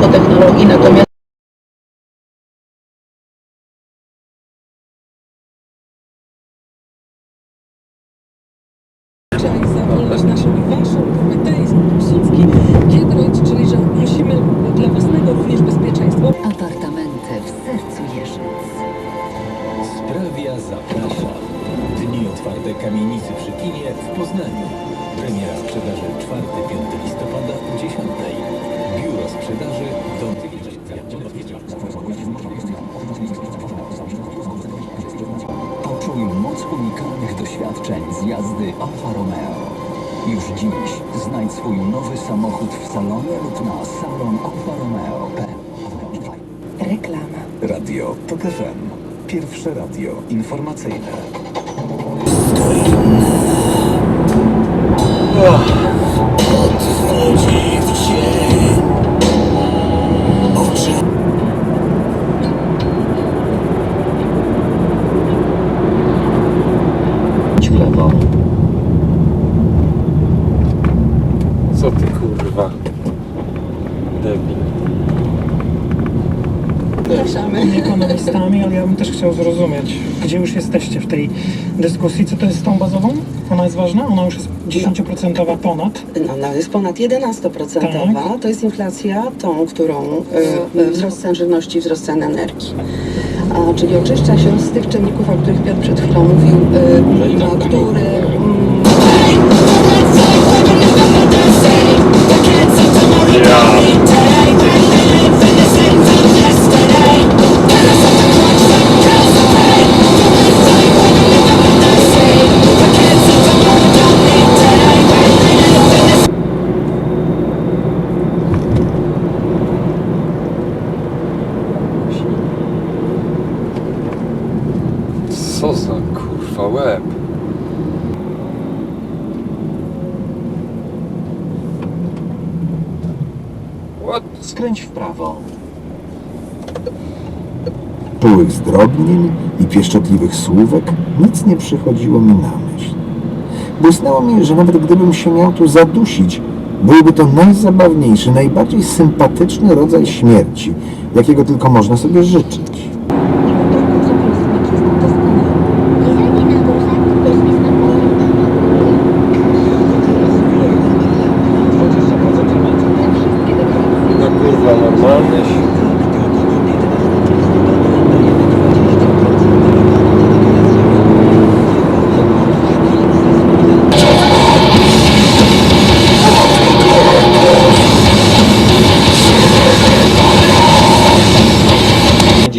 tylko technologii, natomiast Cześć, za wolność naszą i waszą, obywatelską, Piłsudski, Giedroyć, czyli że musimy dla własnego również bezpieczeństwa Apartamenty w sercu Jeżyc. Sprawia zaprasza. Dni otwarte kamienicy przy kinie w Poznaniu. Premiera sprzedaży 4-5 listopada doświadczeń z jazdy Alfa Romeo. Już dziś znajdź swój nowy samochód w salonie lub na salonalfaromeo.pl Reklama. Radio TOK FM. Pierwsze radio informacyjne. w Zapraszamy. ekonomistami, ale ja bym też chciał zrozumieć, gdzie już jesteście w tej dyskusji. Co to jest z tą bazową? Ona jest ważna? Ona już jest 10% ponad. No, no jest ponad 11%. Tak. To jest inflacja tą, którą e, e, wzrost cen żywności, wzrost cen energii. A, czyli oczyszcza się z tych czynników, o których Piotr przed chwilą mówił, e, no, który Skręć w prawo. Pyłych zdrobnień i pieszczotliwych słówek nic nie przychodziło mi na myśl. Błysnęło mi, że nawet gdybym się miał tu zadusić, byłby to najzabawniejszy, najbardziej sympatyczny rodzaj śmierci, jakiego tylko można sobie życzyć.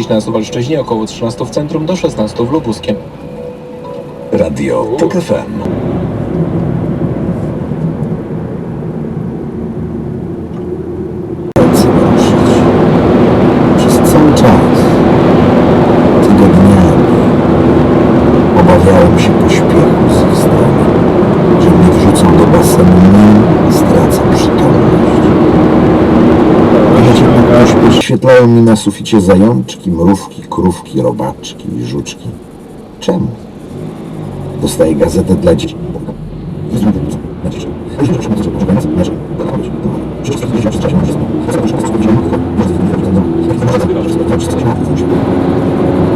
Dziś na Suwalszczyźnie około 13 w centrum do 16 w Lubuskiem. Radio TOK FM. Jednak pośpiech świetlają mi na suficie zajączki, mrówki, krówki, robaczki i żuczki. Czemu? Dostaję gazetę dla dzieci.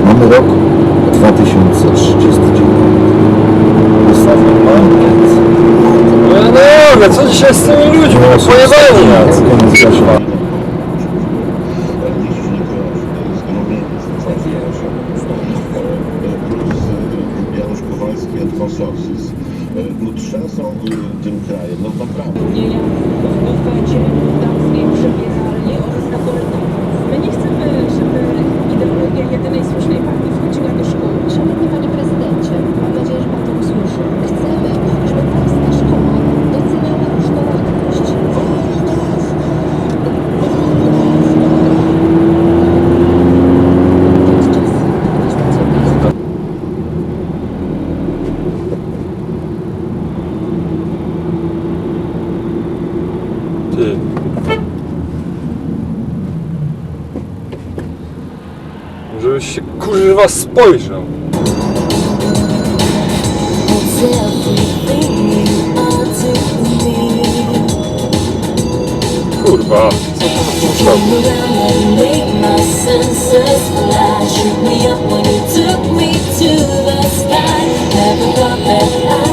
Mamy rok 2039. Ostatnio mam No dobra, co dzisiaj z tymi ludźmi? Pojebani jacy. Janusz Kowalski od Consorcys. No trzęsą y, tym krajem, no naprawdę. nie będzie tam przebieralnie oraz na korytarzu. My nie chcemy, żeby ideologia jedynej słusznej partii wchodziła do szkół. Szanowny Panie Prezydencie, mam nadzieję, że Pan to usłyszy. Chcemy, żeby Polska szkoła doceniała różnorodność. To jest czas na stacjonarny. Ty. Żebyś się kurwa spojrzał. Kurwa, co to stop. O,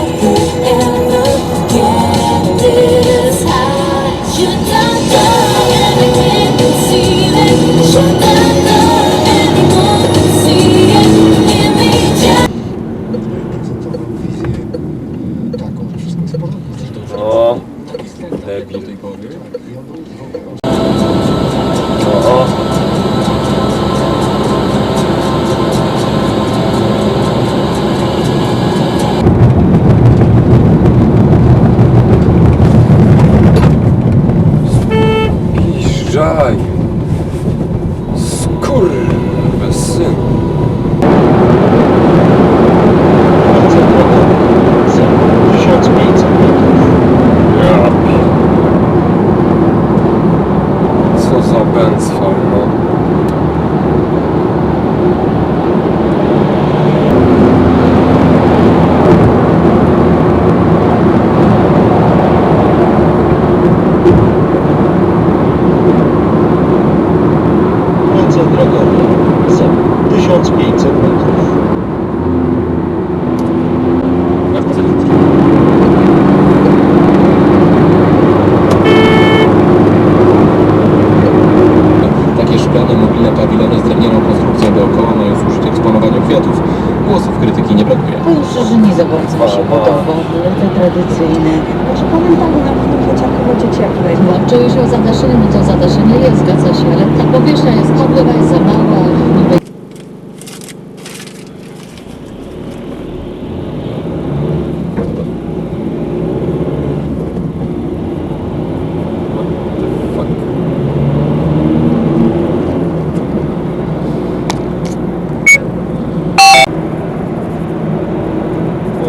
Się o zadaszenie, no to zadaszenie jest, zgadza się, ale ta powierzchnia jest oblewa, jest za mała. niby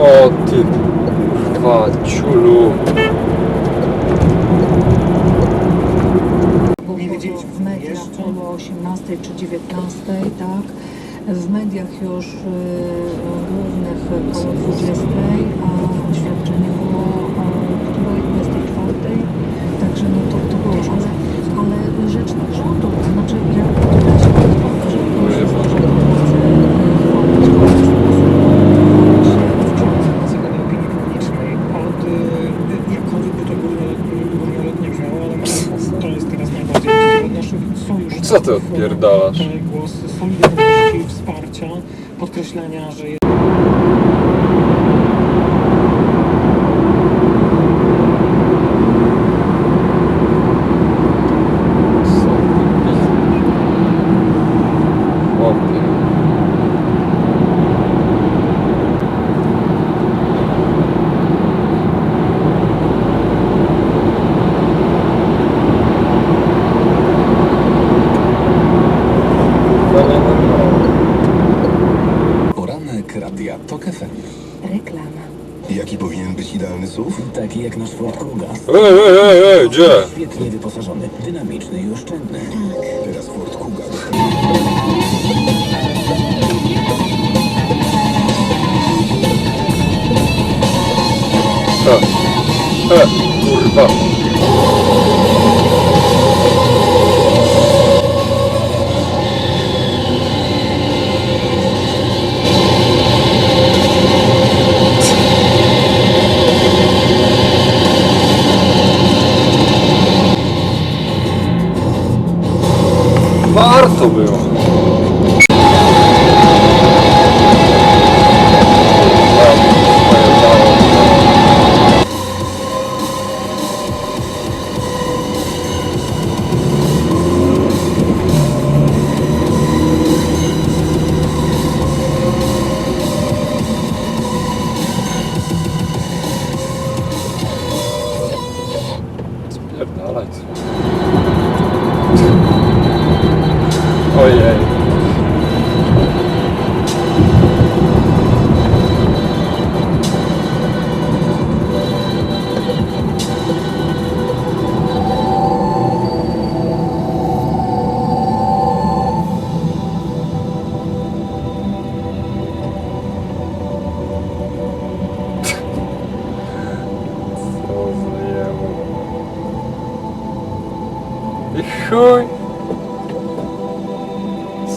O ty kurwa ciulu. Nie wiedzieliśmy, w mediach około 18 czy 19, tak? W mediach już y, głównych około 20, a oświadczenie było o której 24. Także no to, to było, ale, ale rzecznik rządu, to znaczy ja tutaj się y. Co ty odpierdalasz? Te głosy solidarności, wsparcia, podkreślenia, że jest Chłopie. Poranek Radia TOK FM. reklama. Jaki powinien być idealny SUV? Taki jak nasz Ford Kuga. Ej, ej, ej, ej, gdzie? Świetnie wyposażony, dynamiczny i oszczędny. Teraz Ford Kuga. E, e, kurwa. It's oluyor? Spierdalać. Ojej. Co za jemu. I chuj.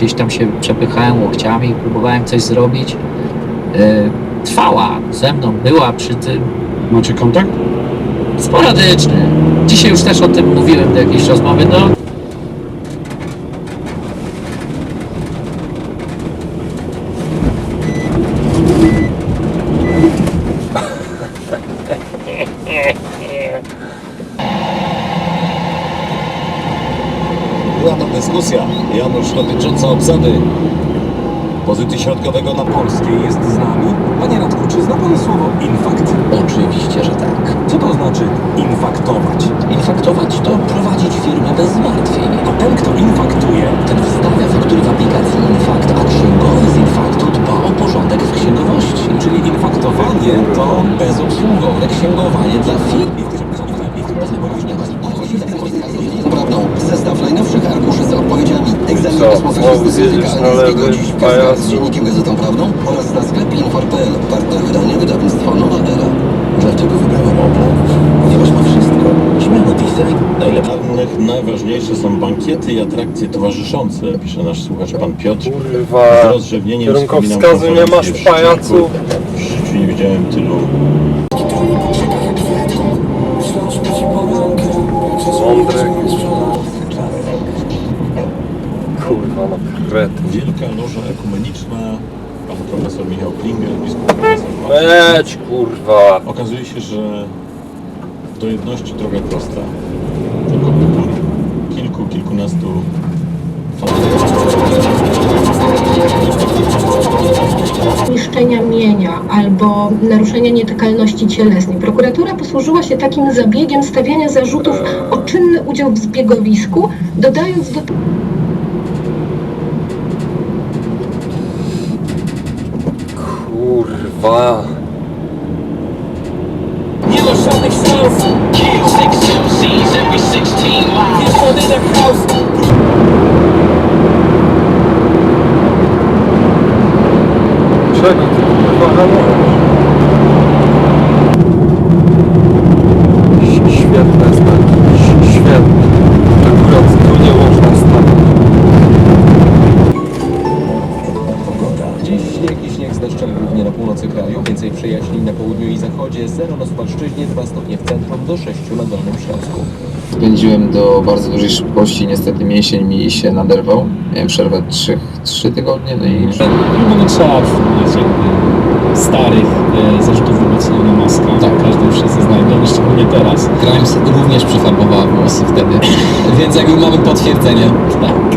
gdzieś tam się przepychałem łokciami i próbowałem coś zrobić. E, Trwała ze mną, była przy tym. Macie kontakt? Sporadyczny. Dzisiaj już też o tym mówiłem do jakiejś rozmowy. No, Była tam dyskusja, Janusz, dotycząca obsady pozycji środkowego na polskiej jest z nami. Panie Radku, czy zna Pan słowo infakt? Oczywiście, że tak. Co to znaczy infaktować? Infaktować to prowadzić firmę bez zmartwień. A ten, kto infaktuje, Ten wstawia faktury w aplikacji Infakt, a księgowy z Infaktu dba o porządek w księgowości. czyli infaktowanie to Bezobsługowe księgowanie dla firm. Kosmosu znowu zjedziesz na lewy, dziś w pajacu? z dziennikiem gazetą prawdą oraz na sklepie infor.pl. Partner wydania wydawnictwo Nowa Era. Dlaczego wybrałem Opel? Ponieważ ma wszystko. Śmiało design. Najlepszy. Najważniejsze są bankiety i atrakcje towarzyszące, pisze nasz słuchacz pan Piotr. Z Kurwa. Kierunkowskazu wspominam nie masz, pajacu. Szczyrku. W życiu nie widziałem tylu Kurwa, no krety. Wielka Loża Ekumeniczna, pan profesor Michał Klinger, biskup profesor. Leć, kurwa. Okazuje się, że do jedności droga prosta. Tylko wybór kilku, kilkunastu niszczenia mienia albo naruszenia nietykalności cielesnej. Prokuratura posłużyła się takim zabiegiem stawiania zarzutów o czynny udział w zbiegowisku, dodając do Kurwa. Nie ma żadnych szans! Jest jeden chaos! Czego ty kurwa hamujesz? Bardzo dużej szybkości, niestety mięsień mi się naderwał. Miałem przerwę 3, 3 tygodnie, no i No nie trzeba przypominać jakby starych e, zarzutów wobec Elona Muska. Tak. Każdy już się no, szczególnie teraz. Grimes również przefarbowała włosy wtedy, więc jakby mamy potwierdzenie. Tak.